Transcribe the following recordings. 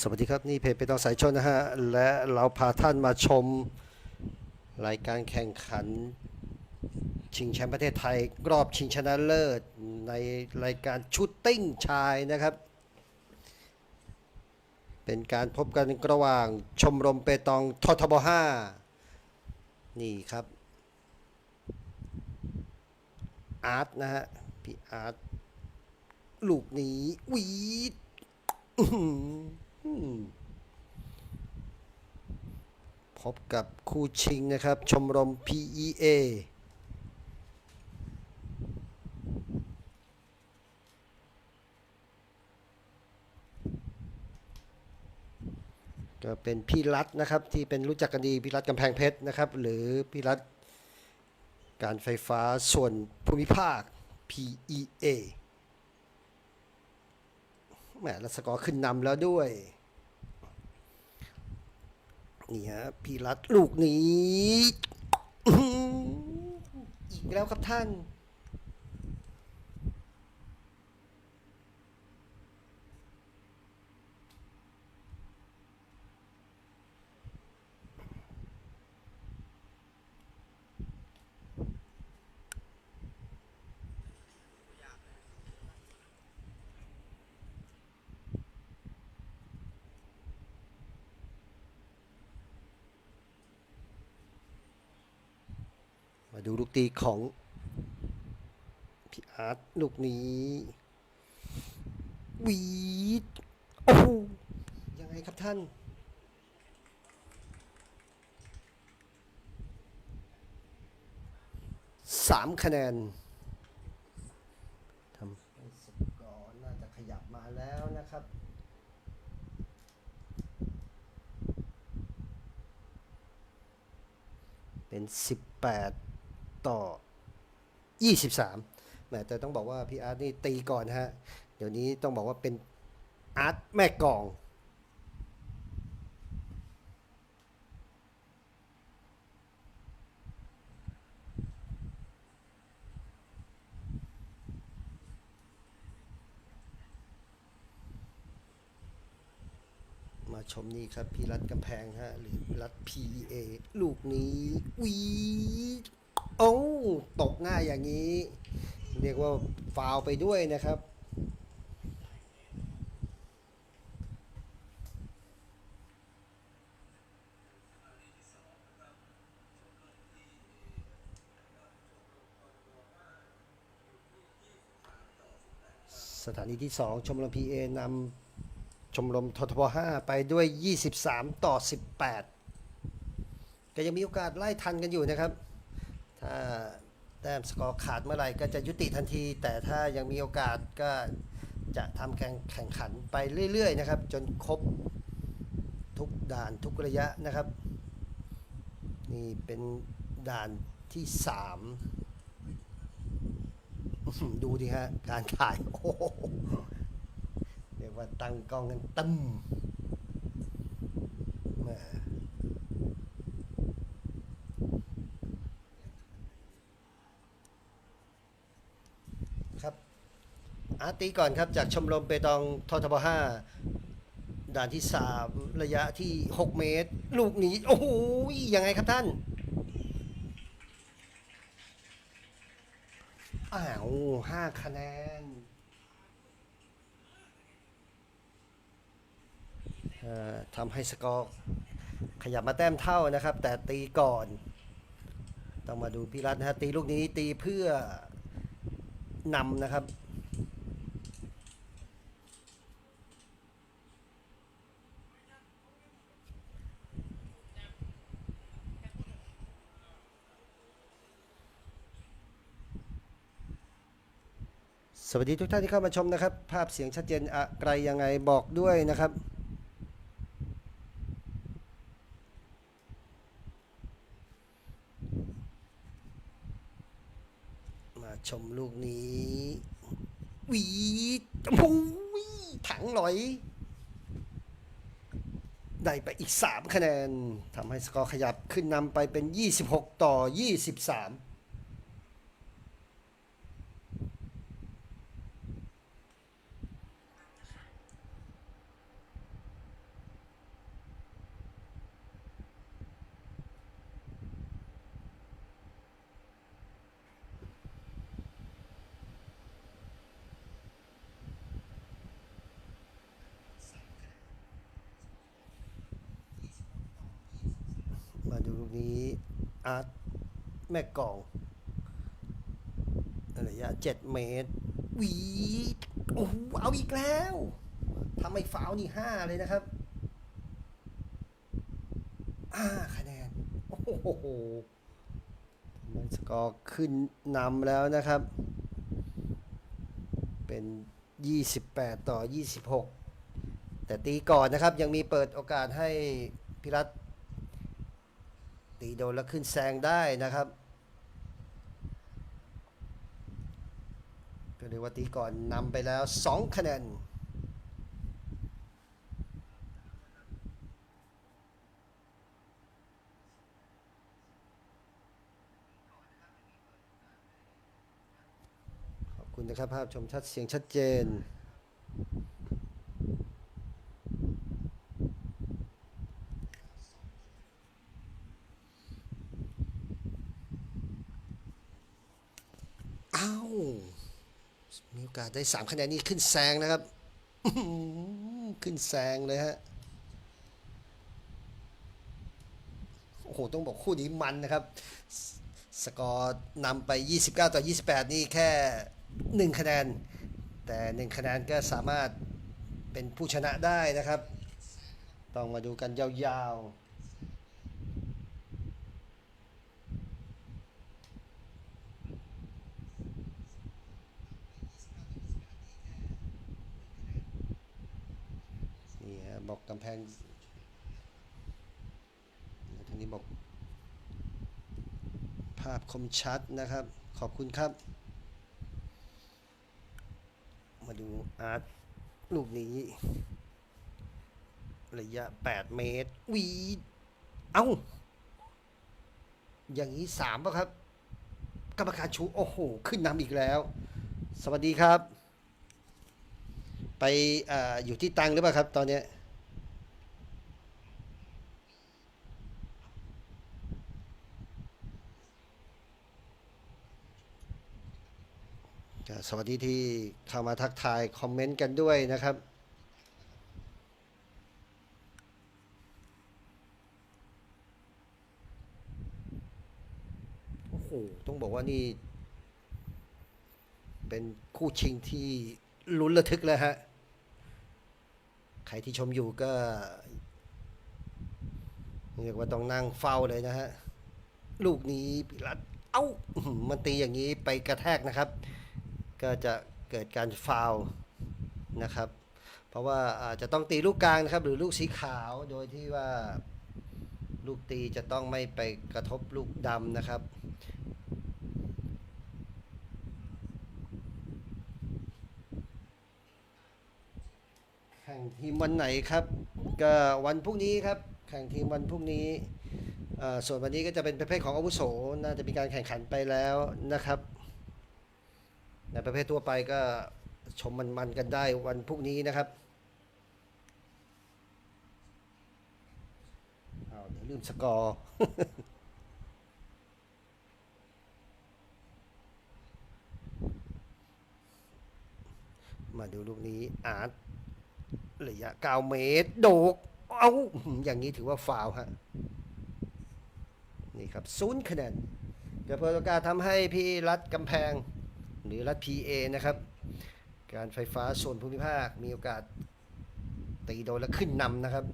สวัสดีครับ นี่เพจเป็นตองสายชนนะฮะ และเราพาท่านมาชม รายการแข่งขัน ชิงแชมป์ประเทศไทย รอบชิงชนะเลิศ ในรายการชุดติ้งชายนะครับ เป็นการพบกันระหว่างชมรมเปตองททบ5นี่ครับ อาร์ตนะฮะ พี่อาร์ตลูกนี้วีด พบกับคู่ชิงนะครับ ชมรม PEA ก็เป็นพี่รัฐนะครับที่เป็นรู้จักกันดีพี่รัฐกำแพงเพชรนะครับ หรือพี่รัฐการไฟฟ้าส่วนภูมิภาค PEA แหมแล้วสกอร์ขึ้นนำแล้วด้วย นี่ฮะพี่รัดลูกนี้ อีกแล้วครับท่าน ดูลูกตีของพี่อาร์ตลูกนี้วีดโอ้โหยังไงครับท่าน สามคะแนนทำสกอร์น่าจะขยับมาแล้วนะครับเป็น 18 ต่อ 23แหมแต่ต้องบอกว่าพี่อาร์ตนี่ตีก่อนฮะ เดี๋ยวนี้ต้องบอกว่าเป็นอาร์ตแม่กองมาชมนี่ครับพี่รัฐกำแพงฮะ หรือรัฐ PEA ลูกนี้วี โอ้ตกหน้าอย่างนี้ เรียกว่าฟาวไปด้วยนะครับ สถานีที่ 2 ชมรม PA นำชมรมททบ5ไปด้วย 23 ต่อ 18 ก็ยังมีโอกาสไล่ทันกันอยู่นะครับ ถ้าแต้มสกอร์ขาดเมื่อไหร่ก็จะยุติทันที แต่ถ้ายังมีโอกาสก็จะทำการแข่งขันไปเรื่อย ๆ นะครับ จนครบทุกด่านทุกระยะนะครับ นี่เป็นด่านที่ 3 ดูดิฮะ การถ่าย โอ้เรียกว่าตั้งกล้องกันตึ้มแหมครับ อาร์ ตีก่อนครับ จากชมรมเปตองททบ5ด่านที่3ระยะที่ 6 เมตร ลูกนี้ โอ้โหยังไงครับท่าน อ้าวห้าคะแนนเอ่อทำให้สกอร์ขยับมาแต้มเท่านะครับ แต่ตีก่อน ต้องมาดูพี่รัตน์นะฮะตีลูกนี้ตีเพื่อนำนะครับ สวัสดีทุกท่านที่เข้ามาชมนะครับ ภาพเสียงชัดเจนอะไรยังไงบอกด้วยนะครับ มาชมลูกนี้วีดโอ้โหถังหลอย ได้ไปอีก 3 คะแนนทำให้สกอร์ขยับขึ้นนำไปเป็น 26 ต่อ 23 ลูก นี้อาร์ตแม่กองระยะเจ็ดเมตรวีโอ้โหเอาอีกแล้วทำไมฝาวนี่ห้าเลยนะครับห้าคะแนน โอ้โหทำไมสกอร์ขึ้นนำแล้วนะครับ เป็น 28 ต่อ 26 แต่ตีก่อนนะครับยังมีเปิดโอกาสให้พิรัต ตีโดนแล้วขึ้นแซงได้นะครับก็เรียกว่าตีก่อนนำไปแล้ว 2 คะแนนขอบคุณนะครับภาพชมชัดเสียงชัดเจน อ้าวมีโอกาสได้3คะแนนนี่ขึ้นแซงนะครับขึ้นแซงเลยฮะโอ้โหต้องบอกคู่นี้มันนะครับ สกอร์นำไป 29 ต่อ 28 นี่แค่ 1 คะแนน แต่ 1 คะแนนก็สามารถเป็นผู้ชนะได้นะครับ ต้องมาดูกันยาวๆ บอกกำแพงทางนี้บอก ภาพคมชัดนะครับ ขอบคุณครับ มาดูอาร์ตลูกนี้ ระยะ 8 เมตร วีเอ้า อย่างนี้สามป่ะครับ กรรมการชู โอ้โห ขึ้นนำอีกแล้ว สวัสดีครับ ไปออยู่ที่ตังหรือเปล่าครับ ตอนเนี้ สวัสดีที่เข้ามาทักทาย คอมเมนต์กันด้วยนะครับ โอ้โห ต้องบอกว่านี่ เป็นคู่ชิงที่ลุ้นระทึกเลยฮะ ใครที่ชมอยู่ก็เรียกว่าต้องนั่งเฝ้าเลยนะฮะ ลูกนี้ปิรัตเอ้าอื้อหือมันตีอย่างนี้ไปกระแทกนะครับ ก็จะเกิดการฟาวนะครับ เพราะว่าอาจจะต้องตีลูกกลางนะครับ หรือลูกสีขาวโดยที่ว่าลูกตีจะต้องไม่ไปกระทบลูกดำนะครับ แข่งทีมวันไหนครับ ก็วันพรุ่งนี้ครับ แข่งทีมวันพรุ่งนี้ ส่วนวันนี้ก็จะเป็นประเภทของอาวุโส น่าจะมีการแข่งขันไปแล้วนะครับ ในประเภททั่วไปก็ชมมันๆกันได้วันพรุ่งนี้นะครับเอาเดี๋ยวลืมสกอร์มาดูลูกนี้อาร์ตระยะ9เมตร โดก เอาอย่างนี้ถือว่าฟาวฮะ นี่ครับศูนย์คะแนนเดี๋ยวเปิดโอกาทำให้พี่รัฐกำแพง หรือรัฐ PA นะครับ การไฟฟ้าส่วนภูมิภาคมีโอกาสตีโดนแล้วขึ้นนำนะครับ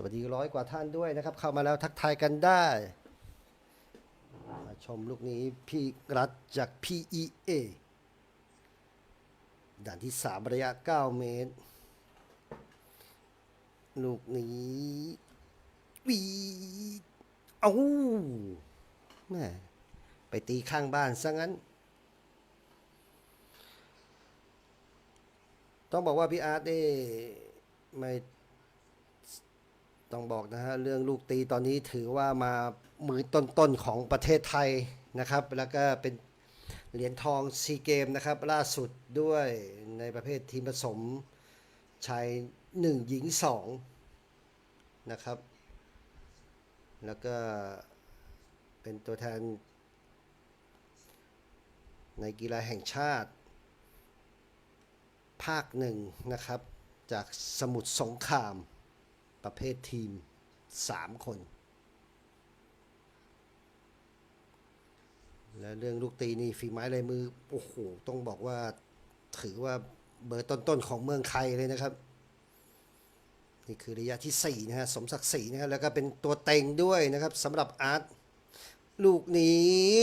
สวัสดีร้อยกว่าท่านด้วยนะครับ เข้ามาแล้วทักทายกันได้ ชมลูกนี้พี่รัฐจาก PEA ด่านที่ 3 ระยะ 9 เมตร ลูกนี้วีเอาแม่ไปตีข้างบ้านซะงั้น ต้องบอกว่าพี่อาร์ตเอ้ไม่ต้องบอกนะฮะ เรื่องลูกตีตอนนี้ถือว่ามา มือต้นๆของประเทศไทยนะครับ แล้วก็เป็นเหรียญทองซีเกมนะครับ ล่าสุดด้วยในประเภททีมผสมชายหนึ่งหญิงสองนะครับ แล้วก็เป็นตัวแทน ในกีฬาแห่งชาติ ภาคหนึ่งนะครับ จากสมุทรสงครามประเภททีม 3 คน และเรื่องลูกตีนี่ฝีไม้ลายมือโอ้โหต้องบอกว่าถือว่าเบอร์ต้นๆของเมืองไทยเลยนะครับ นี่คือระยะที่ 4 นะฮะสมศักดิ์ศรีนะครับแล้วก็เป็นตัวเต็งด้วยนะครับสำหรับอาร์ตลูกนี้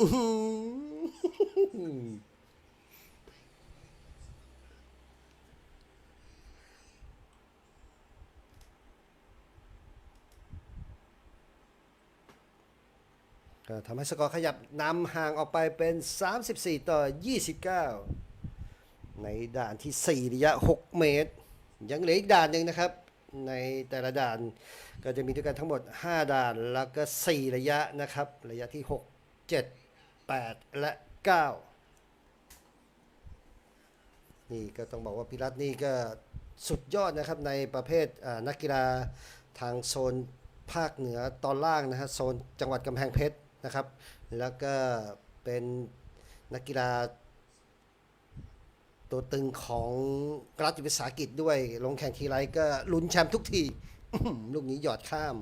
อื้อหือ ก็ทำให้สกอร์ขยับนำห่างออกไปเป็น 34 ต่อ 29 ในด่านที่ 4 ระยะ 6 เมตร ยังเหลืออีกด่านหนึ่งนะครับ ในแต่ละด่านก็จะมีด้วยกันทั้งหมด 5 ด่านแล้วก็ 4 ระยะนะครับ ระยะที่ 6 7 8 และ 9 นี่ก็ต้องบอกว่าพิรัตน์นี่ก็สุดยอดนะครับในประเภทนักกีฬาทางโซนภาคเหนือตอนล่างนะฮะโซนจังหวัดกำแพงเพชร นะครับ แล้วก็เป็นนักกีฬา ตัวตึงของรัฐวิสาหกิจด้วย ลงแข่งทีไรก็ลุ้นแชมป์ทุกที ลูกนี้หยอดข้าม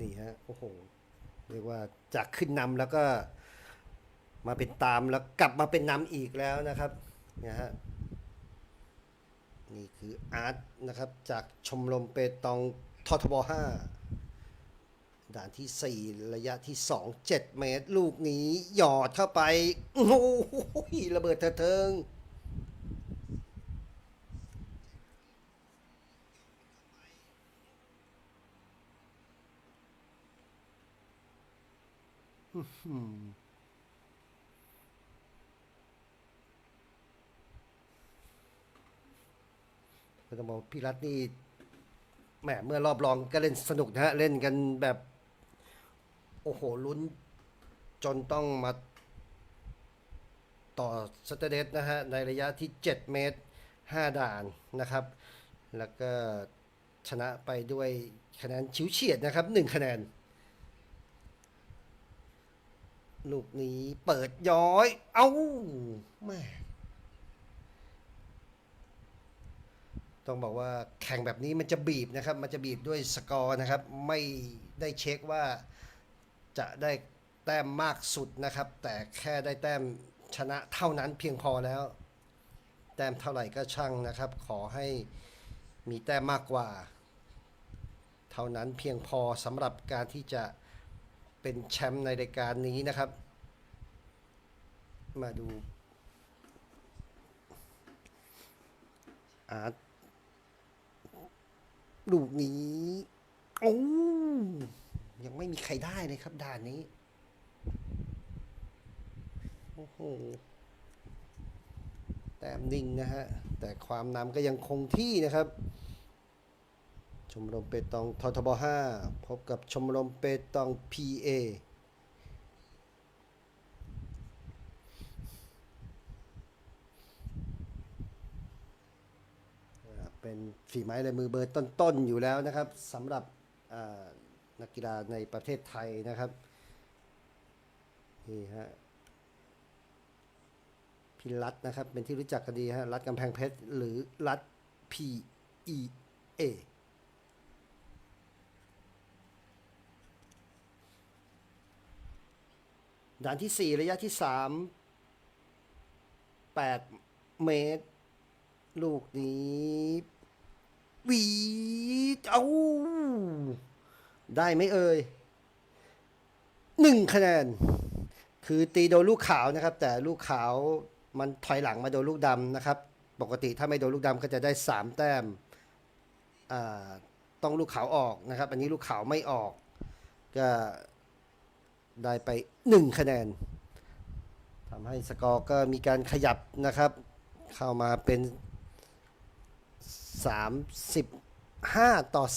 นี่ฮะ โอ้โห เรียกว่าจากขึ้นนำแล้วก็ มาเป็นตามแล้วกลับมาเป็นนำอีกแล้วนะครับนี่ยฮะนี่คืออาร์ตนะครับ จากชมรมเปตองททบ5ด่านที่ 4 ระยะที่ 2 7 เมตร ลูกนี้หยอดเข้าไป โอ้โหระเบิดเถเทิง ก็ต้องบอกพี่รัตนี่แหมเมื่อรอบรองก็เล่นสนุกนะฮะ เล่นกันแบบ โอ้โหลุ้น จนต้องมาต่อสเตเดสนะฮะ ในระยะที่ 7 เมตร 5 ด่านนะครับ แล้วก็ชนะไปด้วยคะแนนชิวเฉียดนะครับ 1 คะแนน ลูกนี้เปิดย้อย เอ้าแม่ ต้องบอกว่าแข่งแบบนี้มันจะบีบนะครับ มันจะบีบด้วยสกอร์นะครับ ไม่ได้เช็คว่าจะได้แต้มมากสุดนะครับ แต่แค่ได้แต้มชนะเท่านั้นเพียงพอแล้ว แต้มเท่าไหร่ก็ช่างนะครับ ขอให้มีแต้มมากกว่า เท่านั้นเพียงพอสำหรับการที่จะเป็นแชมป์ในรายการนี้นะครับ มาดูอาร์ต ลูกนี้โอ้ยังไม่มีใครได้เลยครับด่านนี้ โอ้โห แต้มนิ่งนะฮะ แต่ความนำก็ยังคงที่นะครับ ชมรมเปตองททบ 5 พบกับชมรมเปตอง PA เป็นฝีไม้ลายมือเบอร์ต้นๆอยู่แล้วนะครับสำหรับนักกีฬาในประเทศไทยนะครับนี่ฮะพี่รัฐนะครับ เป็นที่รู้จักกันดีฮะรัฐกำแพงเพชร หรือรัฐ P E A ด่านที่ 4 ระยะที่ 3 8 เมตร ลูกนี้วีเอาได้ไหมเอ่ยหนึ่งคะแนน คือตีโดนลูกขาวนะครับ แต่ลูกขาวมันถอยหลังมาโดนลูกดำนะครับ ปกติถ้าไม่โดนลูกดำก็จะได้3แต้มต้องลูกขาวออกนะครับ อันนี้ลูกขาวไม่ออก ก็ได้ไป1คะแนนทำให้สกอร์ก็มีการขยับนะครับ เข้ามาเป็น 35 ต่อ 30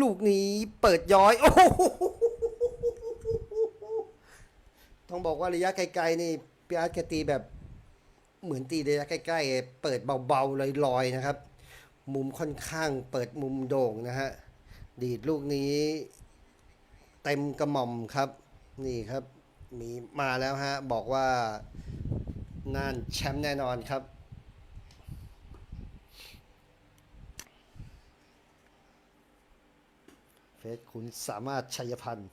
ลูกนี้เปิดย้อย โอ้ต้องบอกว่าระยะไกลๆนี่พี่อาร์ตแกตีแบบเหมือนตีระยะใกล้ๆ เปิดเบาๆลอยๆนะครับ มุมค่อนข้างเปิดมุมโด่งนะฮะ ดีดลูกนี้ เต็มกระหม่อมครับ นี่ครับ มีมาแล้วฮะ บอกว่าน่านแชมป์แน่นอนครับเฟซคุณสามารถชัยพันธ์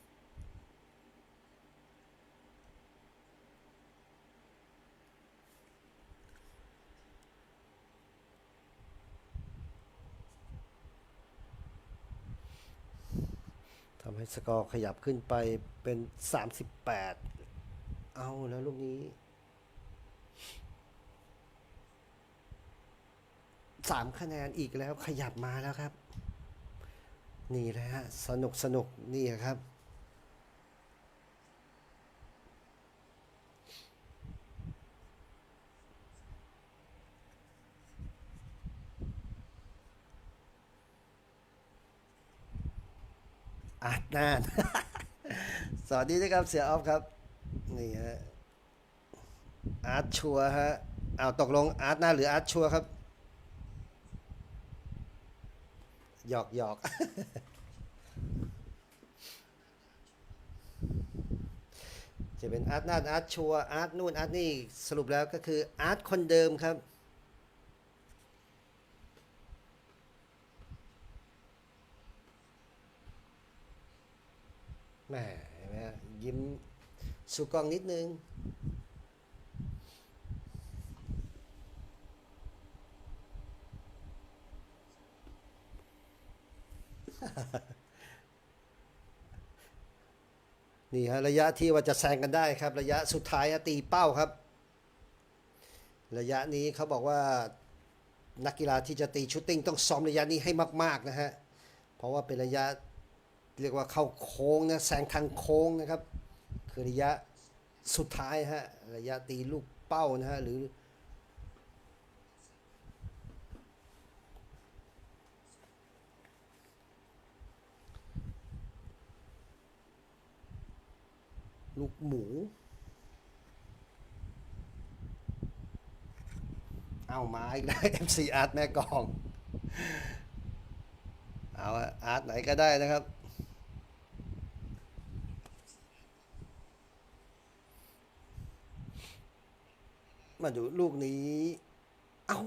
สกอร์ขยับขึ้นไปเป็น 38 เอาแล้วลูกนี้สามคะแนนอีกแล้วขยับมาแล้วครับ นี่แหละฮะ สนุกสนุกนี่ครับ อาร์ตนานสวัสดีนะครับเสียออฟครับ นี่ฮะอาร์ตชัวฮะเอาตกลงอาร์ตหน้าหรืออาร์ตชัวครับ หยอกหยอกจะเป็นอาร์ตนาดอาร์ตชัวอาร์ตนู่นอาร์ตนี่สรุปแล้วก็คืออาร์ตคนเดิมครับ มเห็นไหมยิ้มสู่กล้องนิดนึง นี่ฮะระยะที่ว่าจะแซงกันได้ครับ ระยะสุดท้ายตีเป้าครับ ระยะนี้เขาบอกว่านักกีฬาที่จะตีชุดติ้งต้องซ้อมระยะนี้ให้มาก ๆ นะฮะ เพราะว่าเป็นระยะ เรียกว่าเข้าโค้งนะแซงทางโค้งนะครับ คือระยะสุดท้ายฮะระยะตีลูกเป้านะฮะหรือลูกหมู เอามาอีกแล้ MC อาร์ตแม่กอง เอาอาร์ตไหนก็ได้นะครับ มาดูลูกนี้ เอา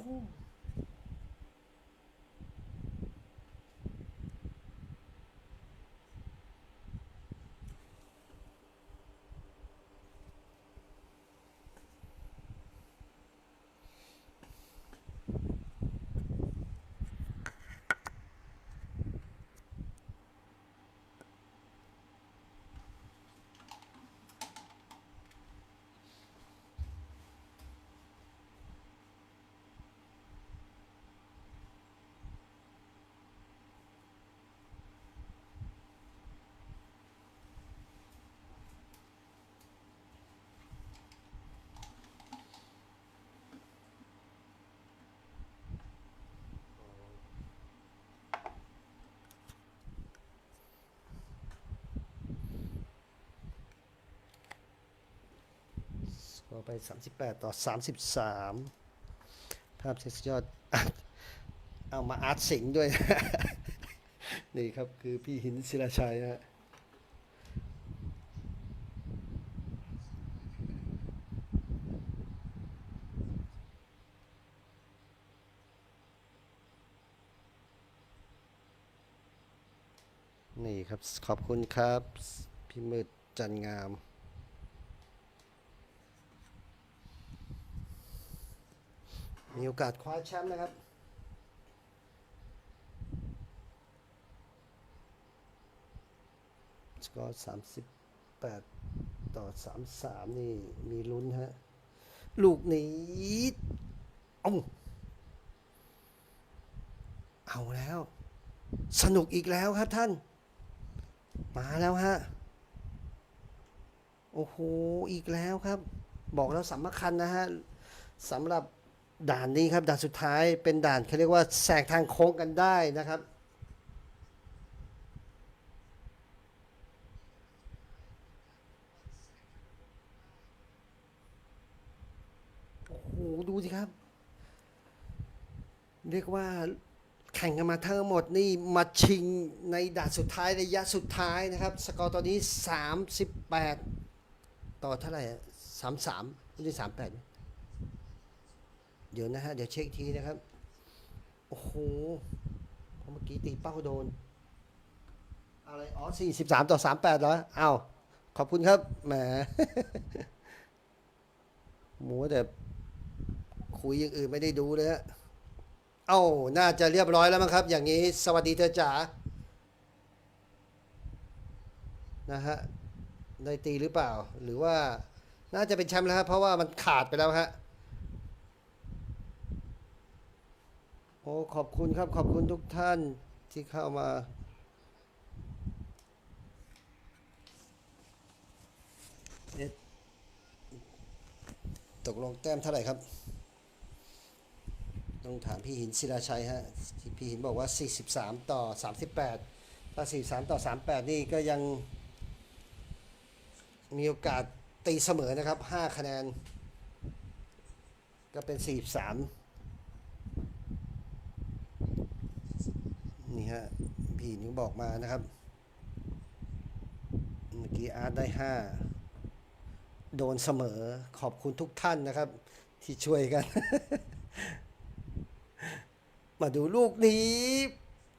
ก็ไป 38 ต่อ 33 ภาพเซ็กซ์ยอด เอามาอาร์ตสิงด้วย นี่ครับคือพี่หินศิลาชัยฮะนี่ครับ ขอบคุณครับ พี่มืดจันงาม มีโอกาสคว้าแชมป์นะครับ สกอร์สามสิบแปดต่อสามสามนี่มีลุ้นฮะ ลูกนี้เอาเอาแล้ว สนุกอีกแล้วครับท่าน มาแล้วฮะ โอ้โห อีกแล้วครับ บอกแล้วสำคัญนะฮะสำหรับ ด่านนี้ครับด่านสุดท้ายเป็นด่านเขาเรียกว่าแสกทางโค้งกันได้นะครับโอ้โหดูสิครับ เรียกว่าแข่งกันมาทั้งหมดนี่มาชิงในด่านสุดท้ายระยะสุดท้ายนะครับ สกอร์ตอนนี้ 38 ต่อเท่าไหร่สามสามไม่ใช่สามแปด เดี๋ยวนะฮะ เดี๋ยวเช็คทีนะครับ โอ้โหเมื่อกี้ตีเป้าโดน อะไร อ๋อ43ต่อ38เหรออ้าว ขอบคุณครับ แหมหมูแต่คุยอย่างอื่นไม่ได้ดูเลยฮะเอ้า น่าจะเรียบร้อยแล้วมั้งครับ อย่างนี้ สวัสดีเธอจ๋า นะฮะ ได้ตีหรือเปล่า หรือว่า น่าจะเป็นแชมป์แล้วครับเพราะว่ามันขาดไปแล้วฮะ อ้ขอบคุณครับขอบคุณทุกท่านที่เข้ามาเอ๊ะตกลงแต้มเท่าไหร่ครับ ต้องถามพี่หินศิลาชัยฮะพี่หินบอกว่า 43 ต่อ 38 ถ้า 43 ต่อ 38 นี่ก็ยังมีโอกาสตีเสมอนะครับ 5 คะแนน ก็เป็น 43 นี่ฮะพี่หินบอกมานะครับ เมื่อกี้อาร์ตได้5โดนเสมอขอบคุณทุกท่านนะครับ ที่ช่วยกัน มาดูลูกนี้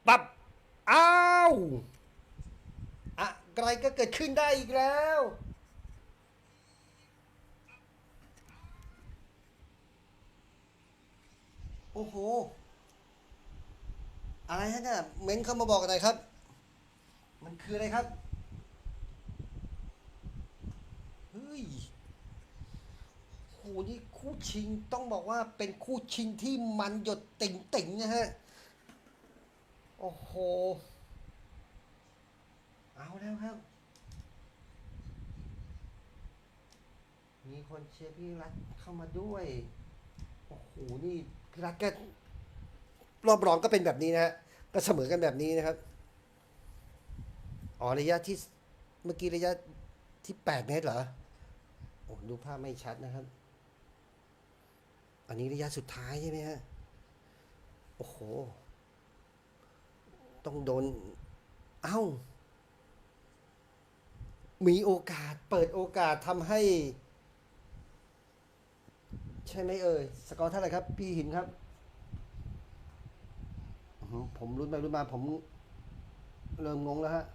ปับอ้าวอะไรก็เกิดขึ้นได้อีกแล้วโอ้โห อะไรฮะเนี่ยเม้นเข้ามาบอกหน่อยครับ มันคืออะไรครับเฮ้ยโหนี่คู่ชิงต้องบอกว่าเป็นคู่ชิงที่มันหยดติ่งติ่งๆนะฮะ โอ้โห เอาแล้วครับ มีคนเชียร์พี่รัฐเข้ามาด้วย โอ้โห นี่พี่รัฐก็ รอบรองก็เป็นแบบนี้นะฮะก็เสมอกันแบบนี้นะครับ อ๋อระยะที่เมื่อกี้ระยะที่แปดเมตรเหรอ โอ้ดูภาพไม่ชัดนะครับ อันนี้ระยะสุดท้ายใช่ไหมฮะ โอ้โห ต้องโดน เอ้า มีโอกาสเปิดโอกาสทำให้ ใช่ไหมเอ่ย สกอร์เท่าไหร่ครับพี่หินครับ ผมรุ่นไปรุ่นมาผมเริ่มงงแล้วฮะ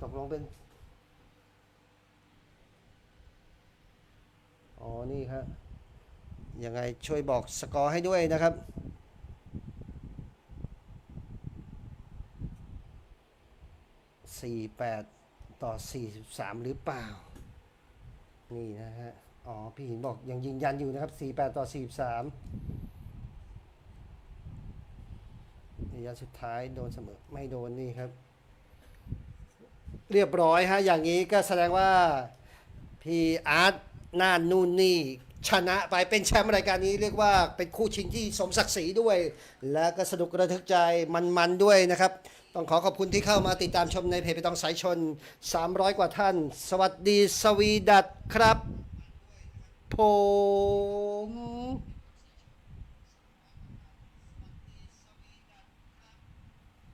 ตกลงเป็น อ๋อ นี่ครับ ยังไงช่วยบอกสกอร์ให้ด้วยนะครับ48ต่อ43หรือเปล่า นี่นะฮะ อ๋อ พี่หินบอกยังยืนยันอยู่นะครับ48ต่อ43ระ ยะสุดท้ายโดนเสมอไม่โดนนี่ครับ เรียบร้อยฮะอย่างนี้ก็แสดงว่าพี่อาร์ตน่านนู่นนี่ชนะไปเป็นแชมป์รายการนี้เรียกว่าเป็นคู่ชิงที่สมศักดิ์ศรีด้วย และก็สนุกระทึกใจมันๆด้วยนะครับ ต้องขอขอบคุณที่เข้ามาติดตามชมในเพจไปต้องสายชน 300 กว่าท่าน สวัสดีสวีดัตครับผม